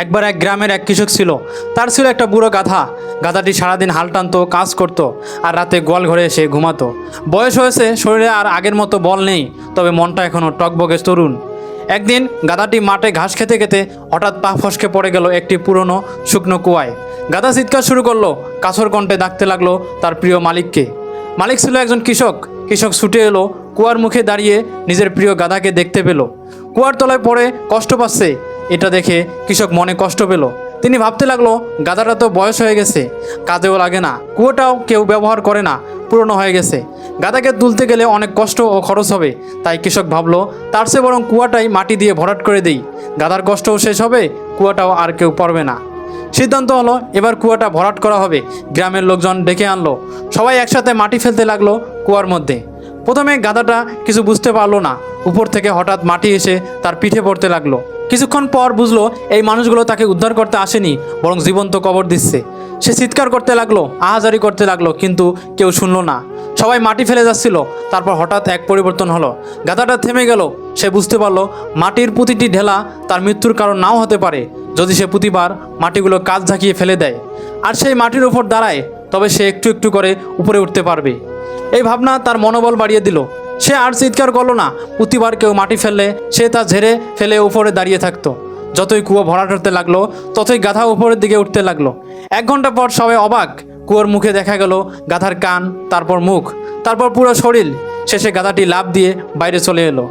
একবার এক গ্রামের এক কৃষক ছিল। তার ছিল একটা বুড়ো গাধা। গাধাটি সারাদিন হাল টানতো, কাজ করতো আর রাতে গোয়াল ঘরে এসে ঘুমাতো। বয়স হয়েছে, শরীরে আর আগের মতো বল নেই, তবে মনটা এখনও টকবগে তরুণ। একদিন গাধাটি মাঠে ঘাস খেতে খেতে হঠাৎ পা ফসকে পড়ে গেল একটি পুরনো শুকনো কুয়ায়। গাধা চিৎকার শুরু করল, কাছর কণ্ঠে ডাকতে লাগল তার প্রিয় মালিককে। মালিক ছিল একজন কৃষক। কৃষক ছুটে এলো, কুয়ার মুখে দাঁড়িয়ে নিজের প্রিয় গাধাকে দেখতে পেল। কুয়ার তলায় পড়ে কষ্ট পাচ্ছে। এটা দেখে কৃষক মনে কষ্ট পেল। তিনি ভাবতে লাগল, গাদাটা তো বয়স হয়ে গেছে, কাজেও লাগে না, কুয়োটাও কেউ ব্যবহার করে না, পুরনো হয়ে গেছে। গাদাকে তুলতে গেলে অনেক কষ্ট ও খরচ হবে, তাই কৃষক ভাবলো, তার চেয়ে বরং কুয়াটাই মাটি দিয়ে ভরাট করে দেই। গাদার কষ্টও শেষ হবে, কুয়াটাও আর কেউ পারবে না। সিদ্ধান্ত হলো, এবার কুয়াটা ভরাট করা হবে, গ্রামের লোকজন ডেকে আনলো। সবাই একসাথে মাটি ফেলতে লাগল কুয়ার মধ্যে। প্রথমে গাদাটা কিছু বুঝতে পারল না, উপর থেকে হঠাৎ মাটি এসে তার পিঠে পড়তে লাগল। কিছুক্ষণ পর বুঝলো এই মানুষগুলো তাকে উদ্ধার করতে আসেনি, বরং জীবন্ত কবর দিচ্ছে। সে চিৎকার করতে লাগল, আহাজারি করতে লাগল, কিন্তু কেউ শুনলো না। সবাই মাটি ফেলে যাচ্ছিল, তারপর হঠাৎ এক পরিবর্তন হলো। গাধাটা থেমে গেল, সে বুঝতে পারল মাটির প্রতিটি ঢেলা তার মৃত্যুর কারণ নাও হতে পারে, যদি সে প্রতিবার মাটিগুলো কাজ ঝাঁকিয়ে ফেলে দেয়। আর সেই মাটির উপর দাঁড়ায়, তবে সে একটু একটু করে উপরে উঠতে পারবে। এই ভাবনা তার মনোবল বাড়িয়ে দিল। সে আর চিৎকার করল না। প্রতিবার কেউ মাটি ফেললে, সে তা ঝেড়ে ফেলে উপরে দাঁড়িয়ে থাকতো। যতই কুয়ো ভরাট হতে লাগল, ততই গাধা উপরের দিকে উঠতে লাগল। এক ঘণ্টা পর সবাই অবাক, কুয়োর মুখে দেখা গেল গাধার কান, তারপর মুখ, তারপর পুরো শরীর। শেষে গাধাটি লাভ দিয়ে বাইরে চলে এলো।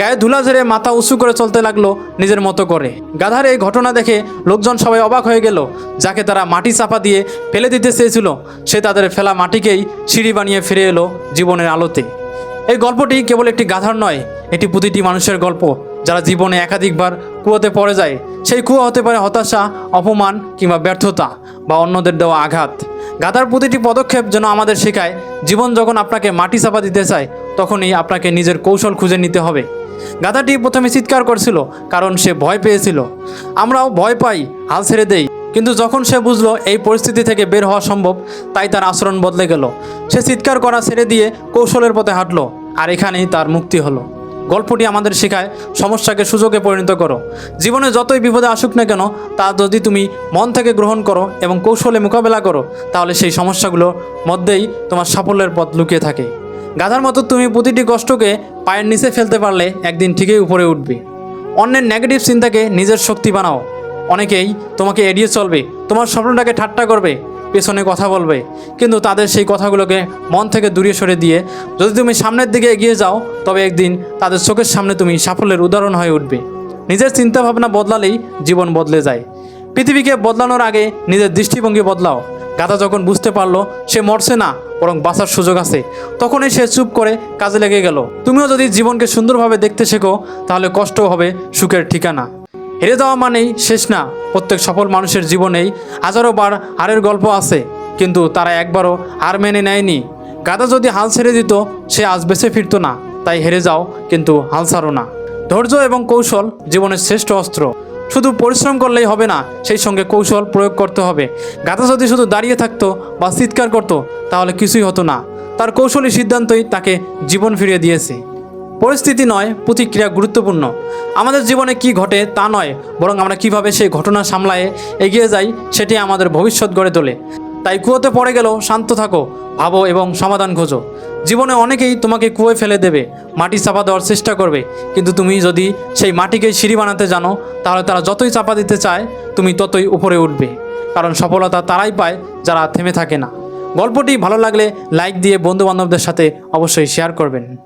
গায়ে ধুলা ঝেড়ে মাথা উঁচু করে চলতে লাগল নিজের মতো করে। গাধার এই ঘটনা দেখে লোকজন সবাই অবাক হয়ে গেল, যাকে তারা মাটি চাপা দিয়ে ফেলে দিতে চেয়েছিল। সে তাদের ফেলা মাটিকেই সিঁড়ি বানিয়ে ফিরে এলো জীবনের আলোতে। এই গল্পটি কেবল একটি গাধার নয়, এটি প্রতিটি মানুষের গল্প। যারা জীবনে একাধিকবার কুয়োতে পড়ে যায়, সেই কুয়া হতে পারে হতাশা, অপমান কিংবা ব্যর্থতা বা অন্যদের দেওয়া আঘাত। গাধার প্রতিটি পদক্ষেপ যেন আমাদের শেখায়, জীবন যখন আপনাকে মাটি চাপা দিতে চায়, তখনই আপনাকে নিজের কৌশল খুঁজে নিতে হবে। গাধাটি প্রথমে চিৎকার করছিল, কারণ সে ভয় পেয়েছিল। আমরাও ভয় পাই, হাল ছেড়ে দেই। কিন্তু যখন সে বুঝলো এই পরিস্থিতি থেকে বের হওয়া সম্ভব, তাই তার আচরণ বদলে গেল। সে চিৎকার করা ছেড়ে দিয়ে কৌশলের পথে হাঁটলো। আর এখানেই তার মুক্তি হলো। গল্পটি আমাদের শেখায়, সমস্যাকে সুযোগে পরিণত করো। জীবনে যতই বিপদে আসুক না কেন, তা যদি তুমি মন থেকে গ্রহণ করো এবং কৌশলে মোকাবেলা করো, তাহলে সেই সমস্যাগুলোর মধ্যেই তোমার সাফল্যের পথ লুকিয়ে থাকে। গাধার মতো তুমি প্রতিটি কষ্টকে পায়ের নিচে ফেলতে পারলে একদিন ঠিকই উপরে উঠবে। অন্যের নেগেটিভ চিন্তাকে নিজের শক্তি বানাও। অনেকেই তোমাকে এড়িয়ে চলবে, তোমার স্বপ্নটাকে ঠাট্টা করবে পেছনে কথা বলবে। কিন্তু তাদের সেই কথাগুলোকে মন থেকে দূরে সরে দিয়ে, যদি তুমি সামনের দিকে এগিয়ে যাও, তবে একদিন তাদের চোখের সামনে তুমি সাফল্যের উদাহরণ হয়ে উঠবে। নিজের চিন্তাভাবনা বদলালেই জীবন বদলে যায়। পৃথিবীকে বদলানোর আগে নিজের দৃষ্টিভঙ্গি বদলাও। গাধা যখন বুঝতে পারল সে মরছে না, বরং বাঁচার সুযোগ আছে, তখনই সে চুপ করে কাজে লেগে গেল। তুমিও যদি জীবনকে সুন্দরভাবে দেখতে শেখো, তাহলে কষ্ট হবে সুখের ঠিকানা। হেরে যাওয়া মানেই শেষ না। প্রত্যেক সফল মানুষের জীবনেই হাজারো বার হারের গল্প আছে, কিন্তু তারা একবারও হার মেনে নেয়নি। গাদা যদি হাল ছেড়ে দিত, সে আজ বেঁচে ফিরত না, তাই হেরে যাও, কিন্তু হাল ছাড়ো না। ধৈর্য এবং কৌশল জীবনের শ্রেষ্ঠ অস্ত্র। শুধু পরিশ্রম করলেই হবে না, সেই সঙ্গে কৌশল প্রয়োগ করতে হবে। গাদা যদি শুধু দাঁড়িয়ে থাকতো বা চিৎকার করতো, তাহলে কিছুই হতো না। তার কৌশলী সিদ্ধান্তই তাকে জীবন ফিরিয়ে দিয়েছে। পরিস্থিতি নয়, প্রতিক্রিয়া গুরুত্বপূর্ণ। আমাদের জীবনে কি ঘটে তা নয়, বরং আমরা কীভাবে সেই ঘটনা সামলায়ে, এগিয়ে যাই, সেটি আমাদের ভবিষ্যৎ গড়ে তোলে। তাই কুয়োতে পড়ে গেলেও শান্ত থাকো, ভাবো এবং সমাধান খোঁজো। জীবনে অনেকেই তোমাকে কুয়োয় ফেলে দেবে, মাটি চাপা দেওয়ার চেষ্টা করবে, কিন্তু তুমি যদি সেই মাটিকে সিঁড়ি বানাতে জানো, তাহলে তারা যতই চাপা দিতে চায়, তুমি ততই উপরে উঠবে। কারণ সফলতা তারাই পায় যারা থেমে থাকে না। গল্পটি ভালো লাগলে লাইক দিয়ে বন্ধুবান্ধবদের সাথে অবশ্যই শেয়ার করবেন।